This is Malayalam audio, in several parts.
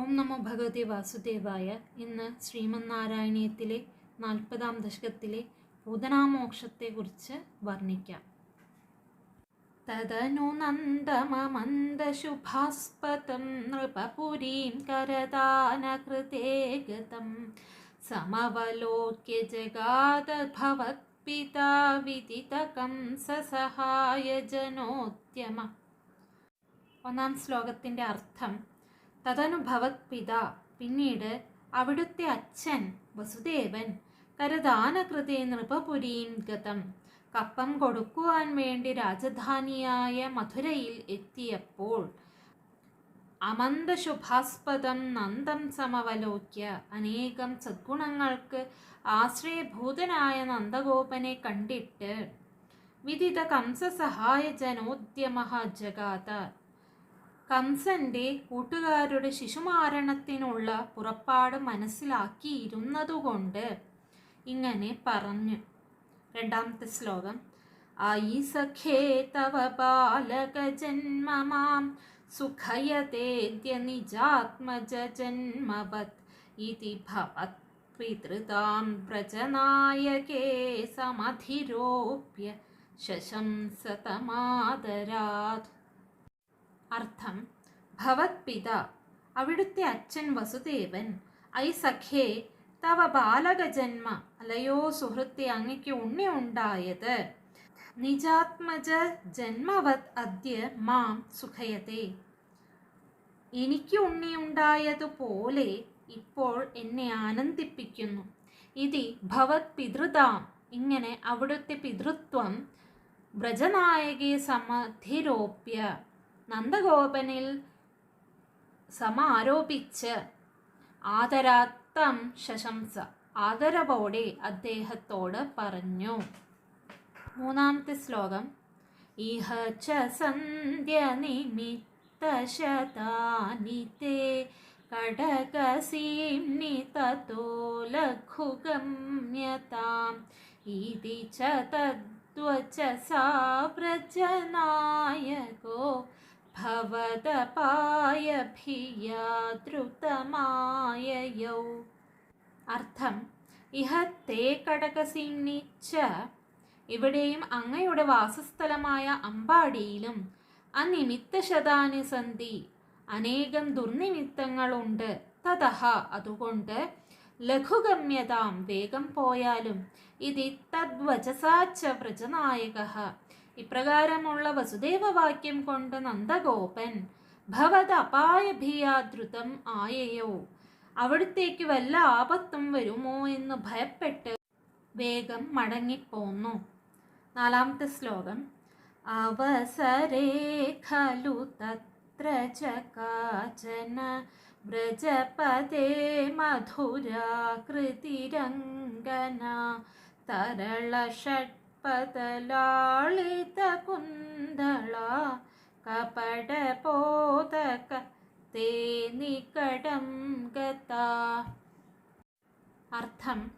ഓം നമോ ഭഗവതി വാസുദേവായ. ഇന്ന് ശ്രീമന്നാരായണീയത്തിലെ നാൽപ്പതാം ദശകത്തിലെ പൂതനാമോക്ഷത്തെക്കുറിച്ച് വർണിക്കാം. തദനു നന്ദമമന്ദശുഭാസ്പതം നൃപപുരീം കരദാനകൃതേ ഗതം സമവലോക്യ ജഗാദഭവത്പിതാ വിദിതകം സസഹായ ജനോദ്യമ ഒന്നാം ശ്ലോകത്തിന്റെ അർത്ഥം തദനുഭവത് പിത. പിന്നീട് അവിടുത്തെ അച്ഛൻ വസുദേവൻ കരദാനകൃതി നൃപപുരീം ഗതം. കപ്പം കൊടുക്കുവാൻ വേണ്ടി രാജധാനിയായ മധുരയിൽ എത്തിയപ്പോൾ അമന്തശുഭാസ്പദം നന്ദം സമവലോക്യ. അനേകം സദ്ഗുണങ്ങൾക്ക് ആശ്രയഭൂതനായ നന്ദഗോപനെ കണ്ടിട്ട് വിദിത കംസസഹായ ജനോദ്യമ ജഗാത. കംസന്റെ കൂട്ടുകാരുടെ ശിശുമാരണത്തിനുള്ള പുറപ്പാട് മനസ്സിലാക്കിയിരുന്നതുകൊണ്ട് ഇങ്ങനെ പറഞ്ഞു. രണ്ടാമത്തെ ശ്ലോകം. ഐ സഖേ തവ ബാലക ജന്മമാം. സുഖയതേദ്യ നിജാത്മജ ജന്മവത്. ഇതി ഭവത് പിതൃതാം വ്രജനായകേ സമധിരോപ്യ ശശംസതമാദരാത്. അർത്ഥം ഭവത് പിത അവിടുത്തെ അച്ഛൻ വസുദേവൻ ഐ സഖേ തവ ബാലകജന്മ അല്ലയോ സുഹൃത്തെ അങ്ങയ്ക്ക് ഉണ്ണി ഉണ്ടായത്. നിജാത്മജ ജന്മവത് അദ്യ മാം സുഖയത്തെ എനിക്ക് ഉണ്ണി ഉണ്ടായതുപോലെ ഇപ്പോൾ എന്നെ ആനന്ദിപ്പിക്കുന്നു. ഇതി ഭവത് പിതൃതാം ഇങ്ങനെ അവിടുത്തെ പിതൃത്വം വ്രജനായകയെ സമധിരോപ്യ. നന്ദഗോപനിൽ സമാരോപിച്ച് ആദരാത്തം ശശംസ ആദരവോടെ അദ്ദേഹത്തോട് പറഞ്ഞു. മൂന്നാമത്തെ ശ്ലോകം. ഇഹ ച സന്ധ്യ നിമിത്തശതാനി തേ കടകസീംനി തോ ലഘുഗമ്യതാം. ഇതി ച തദ്വച വ്രജനായകോ ഭവതപായഭിയാതൃതമായയൗ അർത്ഥം ഇഹ തേ കടകസിംനിച്ച ഇവിടെയും അങ്ങയുടെ വാസസ്ഥലമായ അമ്പാടിയിലും അനിമിത്ത സന്ധി അനേകം ദുർനിമിത്തങ്ങളുണ്ട്. തതഹ അതുകൊണ്ട് ലഘുഗമ്യതാം വേഗം പോയാലും ഇതി തദ്വചസാച്ച വ്രജനായക. ഇപ്രകാരമുള്ള വസുദേവവാക്യം കൊണ്ട് നന്ദഗോപൻ ഭവത് അപായഭീയാദ്രുതം ആയയോ? അവിടത്തേക്ക് വല്ല ആപത്തും വരുമോ എന്ന് ഭയപ്പെട്ട് വേഗം മടങ്ങിപ്പോന്നു. നാലാമത്തെ ശ്ലോകം. അവസരേ ഖലു തത്ര ചാചന വ്രജപദേ മധുരാകൃതിരംഗന തരള ഷഡ്പതലാളിതകുന്തള കപടപോതക തേ നികടം ഗത. അർത്ഥം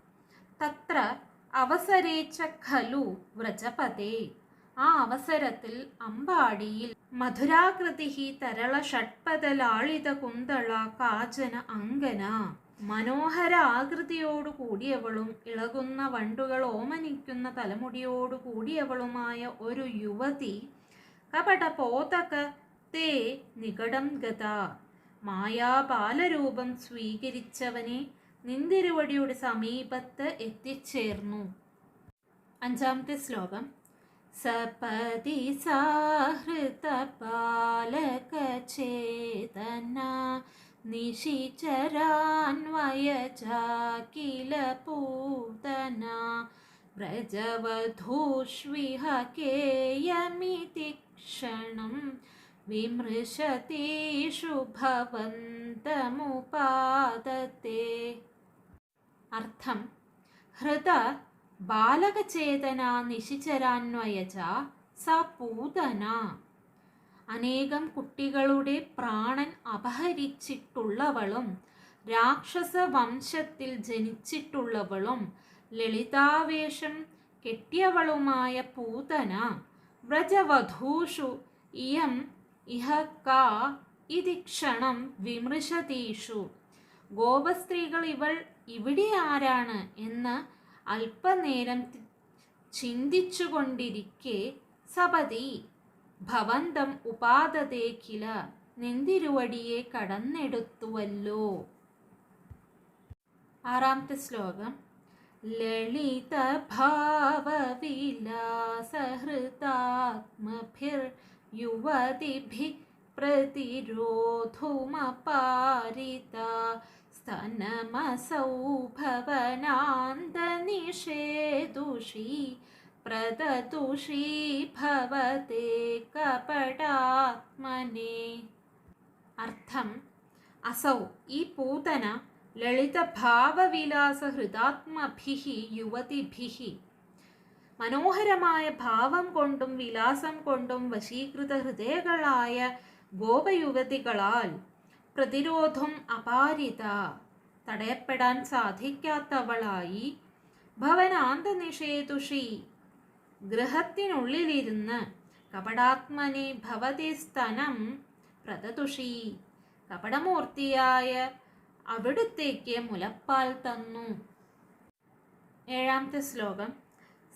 തത്ര അവസരേച്ച ഖലു വ്രജപദേ. ആ അവസരത്തിൽ അമ്പാടിയിൽ മധുരാകൃതി തരള ഷഡ്പതലാളിത കുന്തള കാചന അങ്കന. മനോഹര ആകൃതിയോടു കൂടിയവളും ഇളകുന്ന വണ്ടുകൾ ഓമനിക്കുന്ന തലമുടിയോടു കൂടിയവളുമായ ഒരു യുവതി. കപട പോതക തേ നികടം ഗത. മായാബാലരൂപം സ്വീകരിച്ചവനെ നിന്തിരുവടിയുടെ സമീപത്ത് എത്തിച്ചേർന്നു. അഞ്ചാമത്തെ ശ്ലോകം. സപതി സാഹൃത ബാലകചേതന निशिचरान्वय च किल पूर्दना व्रजवधूष्विह केयमिति क्षणं विमृशतीषु भवन्तमुपादते अर्थं हृद बालकचेतना निश्चिचरान्वयजा सा पूतना। അനേകം കുട്ടികളുടെ പ്രാണൻ അപഹരിച്ചിട്ടുള്ളവളും രാക്ഷസ വംശത്തിൽ ജനിച്ചിട്ടുള്ളവളും ലളിതാവേഷം കെട്ടിയവളുമായ പൂതന വ്രജവധൂഷു ഇയം ഇഹ കാ ഇതി ക്ഷണം വിമൃശതീഷു. ഗോപസ്ത്രീകൾ ഇവൾ ഇവിടെ ആരാണ് എന്ന് അല്പനേരം ചിന്തിച്ചുകൊണ്ടിരിക്കെ സപതി ഭവന്തം ഉപാദതേ കില നെന്തിരുവടിയെ കടന്നെടുത്തുവല്ലോ. ആറാമത്തെ ശ്ലോകം. ലളിത ഭാവവിലാസഹൃതാത്മഭിർ യുവതിഭി പ്രതിരോധുമപാരിത സ്തനമസൗ ഭവനാന്തനിഷേതുഷി പ്രദതുഷീ ഭവത്തെ കപടാത്മനെ അർത്ഥം അസൗ ഈ പൂതന ലളിത ഭാവവിലാസ ഹൃദാത്മഭിः യുവതിഭിः മനോഹരമായ ഭാവം കൊണ്ടും വിലാസം കൊണ്ടും വശീകൃത ഹൃദയകളായ ഗോപയുവതികളാൽ പ്രതിരോധം അപാരിത തടയപ്പെടാൻ സാധിക്കാത്തവളായി ഭവനാന്തനിഷേതുഷി ഗൃഹത്തിനുള്ളിലിരുന്ന് കപടാത്മനെ ഭവതി സ്തനം പ്രതതുഷി കപടമൂർത്തിയായ അവിടുത്തേക്ക് മുലപ്പാൽ തന്നു. ഏഴാമത്തെ ശ്ലോകം.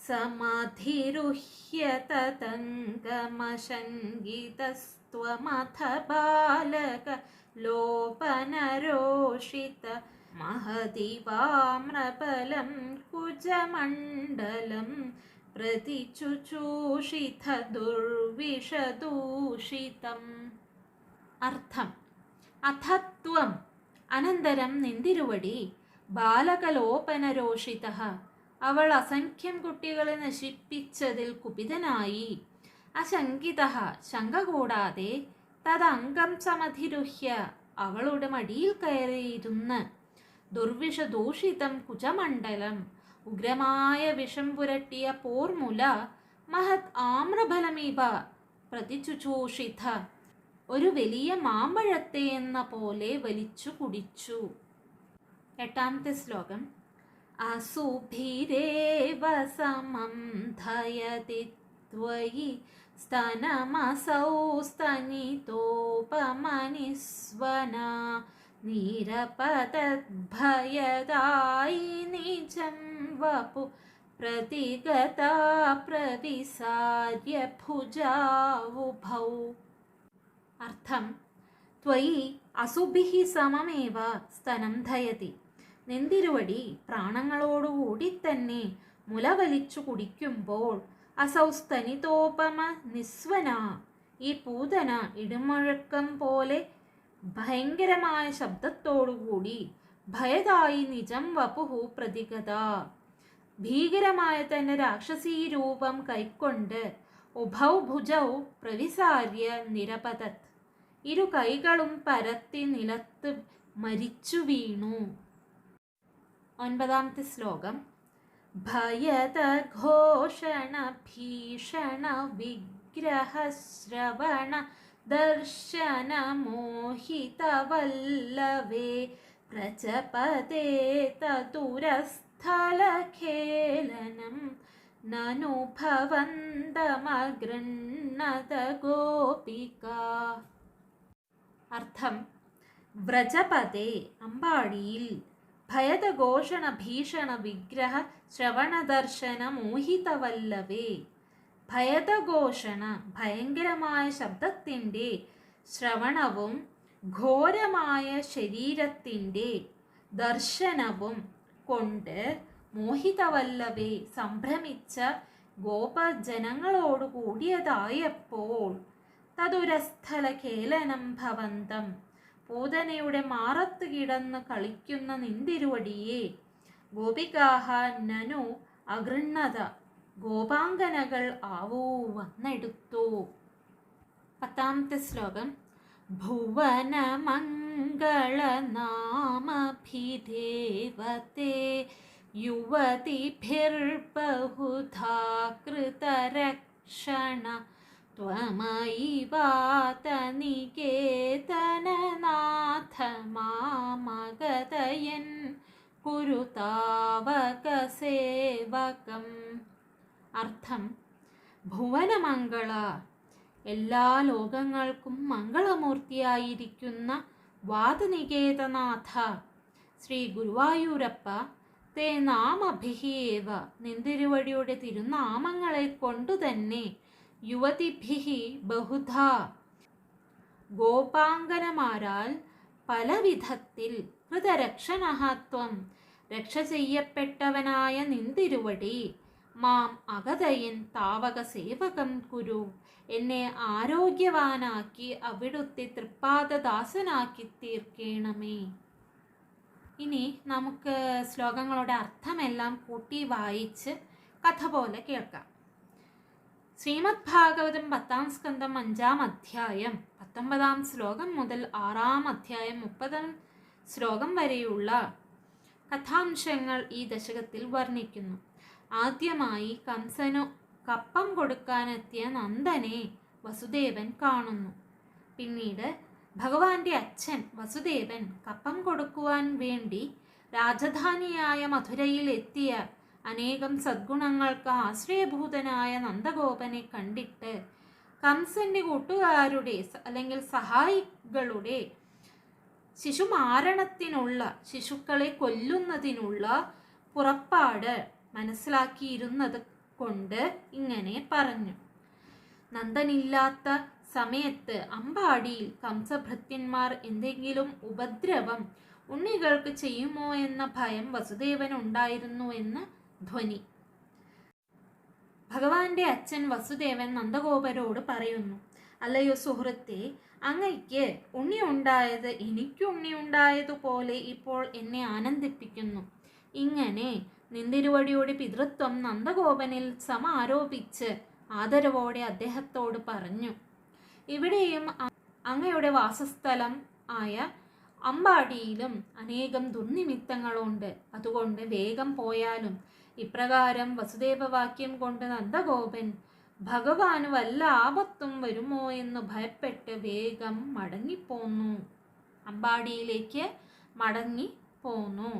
സമധിരുഹ്യതതങ്കമശങ്കിതസ്ത്വമഥ ബാലക ലോപനരോഷിത മഹദിവാമ്രബലം കുജമണ്ഡലം പ്രതിചുചൂഷിത ദുർവിഷദൂഷിതം. അർത്ഥം അഥത്വം അനന്തരം നിന്തിരുവടി ബാലകലോപനരോഷിത. അവൾ അസംഖ്യം കുട്ടികളെ നശിപ്പിച്ചതിൽ കുപിതനായി. അശങ്കിത ശങ്ക കൂടാതെ തദംഗം സമധിരുഹ്യ അവളുടെ മടിയിൽ കയറിയിരുന്ന് ദുർവിഷദൂഷിതം കുജമണ്ഡലം ഉഗ്രമായ വിഷം പുരട്ടിയ പോർമുല മഹത് ആമ്രഫലമീപ പ്രതിചുചൂഷിത ഒരു വലിയ മാമ്പഴത്തെ എന്ന പോലെ വലിച്ചു കുടിച്ചു. എട്ടാമത്തെ ശ്ലോകം. അസുഭിരേവ സമം ധയതി ത്വയി സ്തനമസൗ സ്തനിതോപമനിസ്വന നിരപതദ്ഭയദായി നിജം വപു. പ്രതിഗതാ പ്രവിസാര്യ ഭുജാവുഭൗ. അർത്ഥം ത്വയി അസുഭിഹി സമമേവ സ്തനം ധയതി. നെന്തിരുവടി പ്രാണങ്ങളോടുകൂടി തന്നെ മുലവലിച്ചു കുടിക്കുമ്പോൾ അസൗ സ്തനിതോപമ നിസ്വന ഈ പൂതന ഇടിമുഴക്കം പോലെ ഭയങ്കരമായ ശബ്ദത്തോടുകൂടി ഭയതായി നിജം വപുഹു പ്രതിഗത. ഭീകരമായ തന്നെ രാക്ഷസീ രൂപം കൈക്കൊണ്ട് ഉഭൗ ഭുജൗ പ്രവിസാര്യ നിരപതത്. ഇരു കൈകളും പരത്തി നിലത്ത് മരിച്ചു വീണു. ഒൻപതാമത്തെ ശ്ലോകം. ഭയത ഘോഷണ ഭീഷണ വിഗ്രഹ ശ്രവണ പ്രചപതേ മോഹിതവല്ലവേ പ്രജപതേ തതുരസ്ഥലഖേലനം നനു ഭവന്തമഗൃണ്ണത ഗോപിക അർത്ഥം വ്രജപതേ അമ്പാടിയിൽ ഭയതഘോഷണ ഭീഷണ വിഗ്രഹ ശ്രവണദർശന മോഹിതവല്ലവേ ഭയതഘോഷണ ഭയങ്കരമായ ശബ്ദത്തിന്റെ ശ്രവണവും ഘോരമായ ശരീരത്തിന്റെ ദർശനവും കൊണ്ട് മോഹിതവല്ലവേ സംഭ്രമിച്ച ഗോപജനങ്ങളോട് കൂടിയതായപ്പോൾ തതുരസ്ഥല കേലനം ഭവന്തം പൂതനയുടെ മാറത്ത് കിടന്ന് കളിക്കുന്ന നിന്തിരുവടിയെ ഗോപികാഹ നനു അഗൃണ്ണത ഗോപാംഗനകൾ ആവൂ വന്നെടുത്തു പത്താമത്തെ ശ്ലോകം ഭുവനമംഗളനാമഭിദേവത്തെ യുവതിഭിർബഹുധാ കൃതരക്ഷണ त्वमयिवातनिकेतननाथ मामगदयन् കുരുതാവകസേവകം അർത്ഥം. ഭുവനമംഗള. എല്ലാ ലോകങ്ങൾക്കും മംഗളമൂർത്തിയായിരിക്കുന്ന വാദനികേതനാഥ. ശ്രീ ഗുരുവായൂരപ്പ തേ നാമഭിഹിയേവ നിന്തിരുവഴിയുടെ തിരുനാമങ്ങളെ കൊണ്ടുതന്നെ യുവതിഭിഹി ബഹുധ. ഗോപാങ്കനമാരാൽ പലവിധത്തിൽ ഹൃതരക്ഷണഹത്വം രക്ഷ ചെയ്യപ്പെട്ടവനായ നിന്തിരുവടി. മാം അഗതയൻ താവക സേവകം കുരു. എന്നെ ആരോഗ്യവാനാക്കി അവിടുത്തെ തൃപ്പാദദാസനാക്കി തീർക്കേണമേ. ഇനി നമുക്ക് ശ്ലോകങ്ങളുടെ അർത്ഥമെല്ലാം കൂട്ടി വായിച്ച് കഥ പോലെ കേൾക്കാം. ശ്രീമദ് ഭാഗവതം പത്താം സ്കന്ധം അഞ്ചാം അധ്യായം പത്തൊമ്പതാം ശ്ലോകം മുതൽ ആറാം അധ്യായം മുപ്പതാം ശ്ലോകം വരെയുള്ള കഥാംശങ്ങൾ ഈ ദശകത്തിൽ വർണിക്കുന്നു. ആദ്യമായി കംസനോ കപ്പം കൊടുക്കാനെത്തിയ നന്ദനെ വസുദേവൻ കാണുന്നു. പിന്നീട് ഭഗവാന്റെ അച്ഛൻ വസുദേവൻ കപ്പം കൊടുക്കുവാൻ വേണ്ടി രാജധാനിയായ മധുരയിൽ എത്തിയ അനേകം സദ്ഗുണങ്ങൾക്ക് ആശ്രയഭൂതനായ നന്ദഗോപനെ കണ്ടിട്ട് കംസന്റെ കൂട്ടുകാരുടെ അല്ലെങ്കിൽ സഹായികളുടെ ശിശുമാരണത്തിനുള്ള ശിശുക്കളെ കൊല്ലുന്നതിനുള്ള പുറപ്പാട് മനസ്സിലാക്കിയിരുന്നത് കൊണ്ട് ഇങ്ങനെ പറഞ്ഞു. നന്ദനില്ലാത്ത സമയത്ത് അമ്പാടിയിൽ കംസഭൃത്യന്മാർ എന്തെങ്കിലും ഉപദ്രവം ഉണ്ണികൾക്ക് ചെയ്യുമോ എന്ന ഭയം വസുദേവനുണ്ടായിരുന്നു എന്ന് ധ്വനി. ഭഗവാന്റെ അച്ഛൻ വസുദേവൻ നന്ദഗോപരോട് പറയുന്നു അല്ലയോ സുഹൃത്തെ അങ്ങയ്ക്ക് ഉണ്ണി ഉണ്ടായത് എനിക്ക് ഉണ്ണി ഉണ്ടായതുപോലെ ഇപ്പോൾ എന്നെ ആനന്ദിപ്പിക്കുന്നു. ഇങ്ങനെ നിന്തിരുവടിയുടെ പിതൃത്വം നന്ദഗോപനിൽ സമാരോപിച്ച് ആദരവോടെ അദ്ദേഹത്തോട് പറഞ്ഞു. ഇവിടെയും അങ്ങയുടെ വാസസ്ഥലം ആയ അമ്പാടിയിലും അനേകം ദുർനിമിത്തങ്ങളുണ്ട്. അതുകൊണ്ട് വേഗം പോയാലും ഇപ്രകാരം വസുദേവവാക്യം കൊണ്ട് നന്ദഗോപൻ ഭഗവാന് വല്ല ആപത്തും വരുമോ എന്ന് ഭയപ്പെട്ട് വേഗം മടങ്ങിപ്പോന്നു. അമ്പാടിയിലേക്ക് മടങ്ങി പോന്നു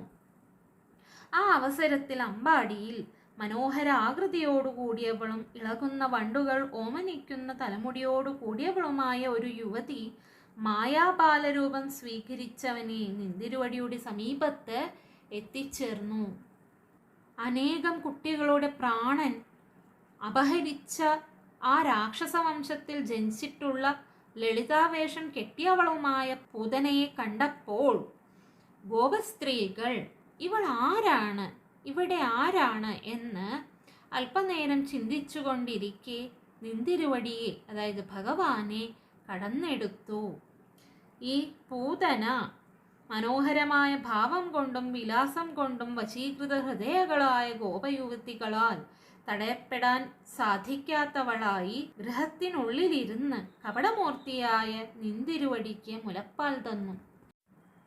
ആ അവസരത്തിൽ അമ്പാടിയിൽ മനോഹര ആകൃതിയോടുകൂടിയവളും ഇളകുന്ന വണ്ടുകൾ ഓമനിക്കുന്ന തലമുടിയോടു കൂടിയവളുമായ ഒരു യുവതി മായാബാലരൂപം സ്വീകരിച്ചവനെ നിന്തിരുവടിയുടെ സമീപത്ത് എത്തിച്ചേർന്നു. അനേകം കുട്ടികളുടെ പ്രാണൻ അപഹരിച്ച ആ രാക്ഷസവംശത്തിൽ ജനിച്ചിട്ടുള്ള ലളിതാവേഷം കെട്ടിയവളുമായ പൂതനയെ കണ്ടപ്പോൾ ഗോപസ്ത്രീകൾ ഇവൾ ആരാണ് ഇവിടെ ആരാണ് എന്ന് അല്പനേരം ചിന്തിച്ചുകൊണ്ടിരിക്കെ നിന്തിരുവടിയെ അതായത് ഭഗവാനെ കടന്നെടുത്തു. ഈ പൂതന മനോഹരമായ ഭാവം കൊണ്ടും വിലാസം കൊണ്ടും വശീകൃത ഹൃദയകളായ ഗോപയുവതികളാൽ തടയപ്പെടാൻ സാധിക്കാത്തവളായി ഗൃഹത്തിനുള്ളിലിരുന്ന് കപടമൂർത്തിയായ നിന്തിരുവടിക്ക് മുലപ്പാൽ തന്നു.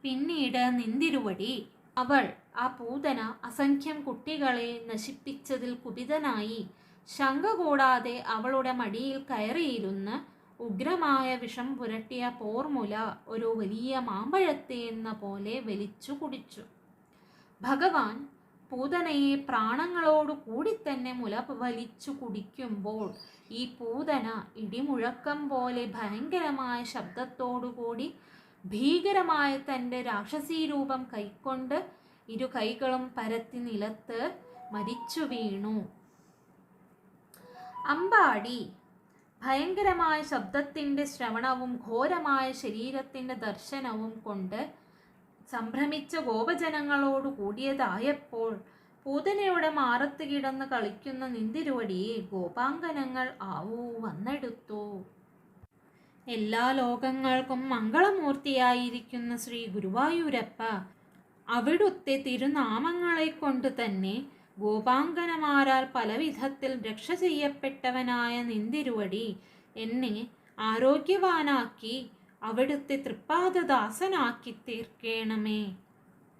പിന്നീട് നിന്തിരുവടി അവൾ ആ പൂതന അസംഖ്യം കുട്ടികളെ നശിപ്പിച്ചതിൽ കുപിതനായി. ശങ്ക കൂടാതെ അവളുടെ മടിയിൽ കയറിയിരുന്ന് ഉഗ്രമായ വിഷം പുരട്ടിയ പോർമുല ഒരു വലിയ മാമ്പഴത്തെ എന്ന പോലെ വലിച്ചു കുടിച്ചു. ഭഗവാൻ പൂതനയെ പ്രാണങ്ങളോടു കൂടി തന്നെ മുല വലിച്ചു കുടിക്കുമ്പോൾ ഈ പൂതന ഇടിമുഴക്കം പോലെ ഭയങ്കരമായ ശബ്ദത്തോടുകൂടി ഭീകരമായ തന്റെ രാക്ഷസീരൂപം കൈക്കൊണ്ട് ഇരു കൈകളും പരത്തി നിലത്ത് മരിച്ചു വീണു. അമ്പാടി ഭയങ്കരമായ ശബ്ദത്തിന്റെ ശ്രവണവും ഘോരമായ ശരീരത്തിന്റെ ദർശനവും കൊണ്ട് സംഭ്രമിച്ച ഗോപജനങ്ങളോട് കൂടിയതായപ്പോൾ പൂതനയുടെ മാറത്ത് കിടന്ന് കളിക്കുന്ന നിന്തിരുവടിയെ ഗോപാങ്കനങ്ങൾ ആവൂ വന്നെടുത്തു. എല്ലാ ലോകങ്ങൾക്കും മംഗളമൂർത്തിയായിരിക്കുന്ന ശ്രീ ഗുരുവായൂരപ്പ അവിടുത്തെ തിരുനാമങ്ങളെ കൊണ്ട് തന്നെ ഗോപാങ്കനമാരാൽ പലവിധത്തിൽ രക്ഷ ചെയ്യപ്പെട്ടവനായ നിന്തിരുവടി എന്നെ ആരോഗ്യവാനാക്കി അവിടുത്തെ തൃപ്പാദദാസനാക്കി തീർക്കേണമേ.